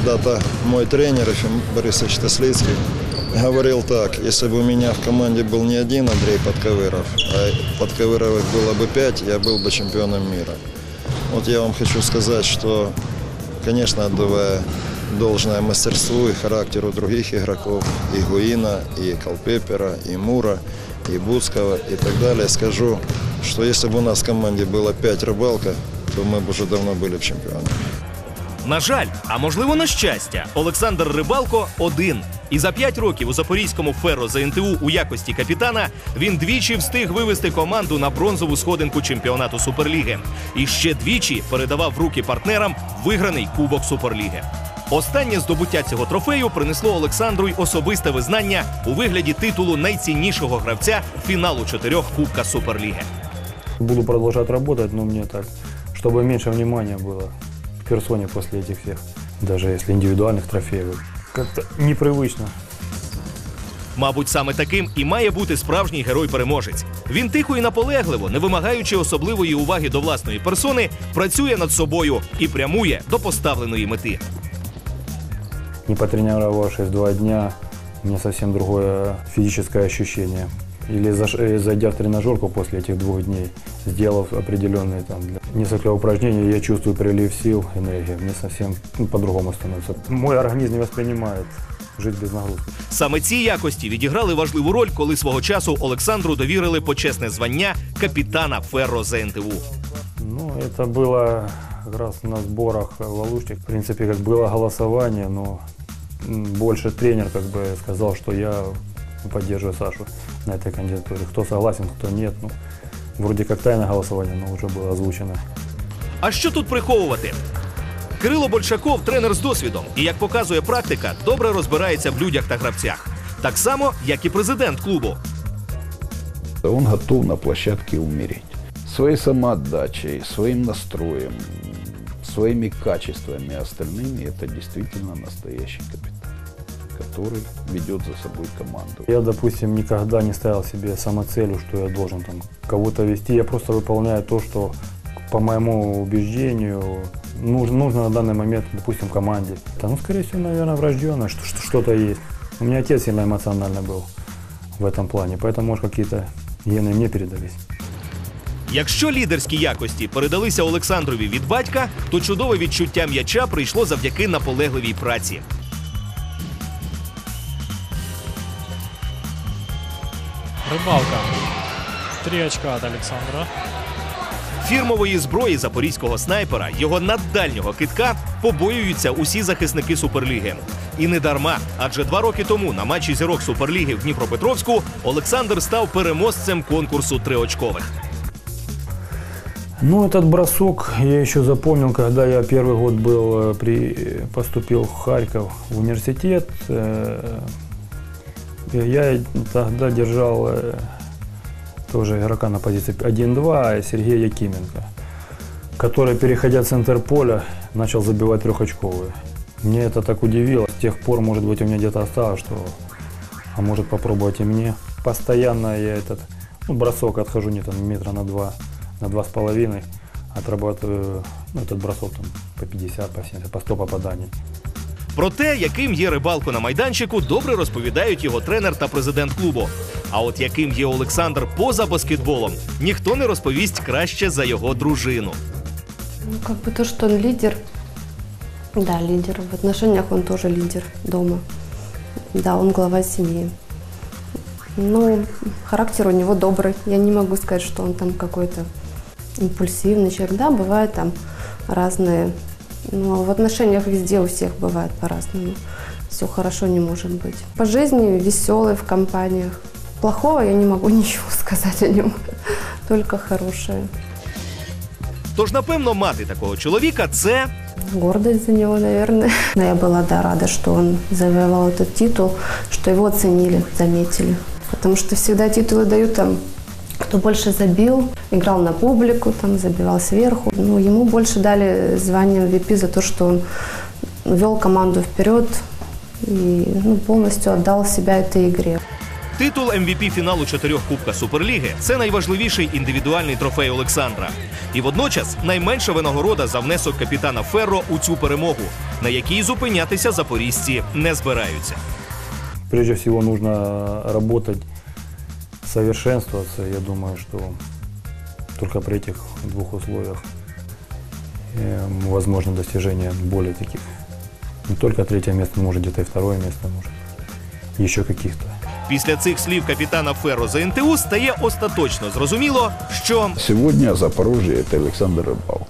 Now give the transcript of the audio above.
когда-то мой тренер Ефим Борисович Теслицкий говорил так, если бы у меня в команде был не один Андрей Подковыров, а Подковыровых было бы пять, я был бы чемпионом мира. Вот я вам хочу сказать, что, конечно, отдавая должное мастерству и характеру других игроков, и Гуина, и Колпепера, и Мура, и Буцкого, и так далее, скажу, что если бы у нас в команде было пять рыбалка, то мы бы уже давно были бы чемпионами. На жаль, а можливо на щастя, Олександр Рибалко один. І за п'ять років у запорізькому ферро за НТУ у якості капітана він двічі встиг вивести команду на бронзову сходинку чемпіонату Суперліги. І ще двічі передавав в руки партнерам виграний кубок Суперліги. Останнє здобуття цього трофею принесло Олександру й особисте визнання у вигляді титулу найціннішого гравця фіналу чотирьох Кубка Суперліги. Буду продолжать работать, но мне так, чтобы меньше внимания было к персоне после этих всех, даже если индивидуальных трофеев. Как-то непривычно. Мабуть, саме таким і має бути справжній герой-переможець. Він тихо і наполегливо, не вимагаючи особливої уваги до власної персони, працює над собою і прямує до поставленої мети. Не потренировавшись два дня, у меня совсем другое физическое ощущение. Или заш- э, зайдя в тренажерку после этих двух дней, сделав определенные там для- несколько упражнений, я чувствую прилив сил, энергии. Мне совсем ну, по-другому становится. Мой организм не воспринимает жить без нагрузки. Саме ці якості відіграли важливу роль, коли свого часу Олександру довірили почесне звання капітана Ферро ЗНТУ. Ну, это было как раз на сборах в Алуште. В принципе, как было голосование, но м, больше тренер как бы сказал, что я поддерживаю Сашу на этой кандидатуре. Кто согласен, кто нет. Ну, вроде как тайное голосование, но уже было озвучено. А що тут приховувати? Кирило Большаков тренер з досвідом, і як показує практика, добре розбирається в людях та гравцях. Так само, як і президент клубу. Он готов на площадке умереть. Своей самоотдачей, своим настроем, своими качествами остальными это действительно настоящий капитан, который ведет за собой команду. Я, допустим, никогда не ставил себе самоцелью, что я должен там кого-то вести. Я просто выполняю то, что, по моему убеждению, нужно, нужно на данный момент, допустим, команде. Да, ну, скорее всего, наверное, врожденное, что, что, что-то есть. У меня отец сильно эмоциональный был в этом плане, поэтому, может, какие-то гены мне передались. Якщо лідерські якості передалися Олександрові від батька, то чудове відчуття м'яча прийшло завдяки наполегливій праці. Рыбалка. Три очка от Александра. Фірмової зброї запорізького снайпера, його наддальнього китка побоюються усі захисники Суперліги. І не дарма, адже два роки тому на матчі зірок Суперліги в Дніпропетровську Олександр став переможцем конкурсу триочкових. Ну, этот бросок я еще запомнил, когда я первый год был, э, при, поступил в Харьков в университет. Э, Я тогда держал э, тоже игрока на позиции 1-2, Сергея Якименко, который, переходя центр поля, начал забивать трехочковые. Мне это так удивило. С тех пор, может быть, у меня где-то осталось, что а может попробовать и мне. Постоянно я этот ну, бросок отхожу не там метра на два, на два с половиной, отрабатываю ну, этот бросок там по 50, по 70, по 100 попаданий. Про те, яким є рибалко на майданчику, добре розповідають його тренер та президент клубу. А от яким є Олександр поза баскетболом, ніхто не розповість краще за його дружину. Ну, как бы то, что он лидер, да, лидер. В отношениях он тоже лидер дома. Да, он глава семьи. Ну, характер у него добрый. Я не могу сказать, что он там какой-то импульсивный человек. Да, бывают там разные. Но в отношениях везде у всех бывает по-разному. Все хорошо не может быть. По жизни веселый в компаниях. Плохого я не могу ничего сказать о нем. Только хорошее. Тож, напевно, мати такого чоловіка це Гордость за него, наверное. Но я была да, рада, что он завоевал этот титул, что его оценили, заметили. Потому что всегда титулы дают там, кто больше забил, играл на публику, там, забивал сверху. Ну, ему больше дали звание MVP за то, что он вел команду вперед и ну, полностью отдал себя этой игре. Титул MVP фіналу чотирьох Кубка Суперліги це найважливіший індивідуальний трофей Олександра. І водночас найменша винагорода за внесок капітана Ферро у цю перемогу, на якій зупинятися запорізьці не збираються. Прежде всего нужно работать, совершенствоваться. Я думаю, что только при этих двух условиях э, возможно достижение более таких. Не только третье место, может где-то и второе место, может еще каких-то. Після цих слів капітана Ферро за НТУ стає остаточно зрозуміло, що Сегодня Запорожье – это Александр Рыбалко.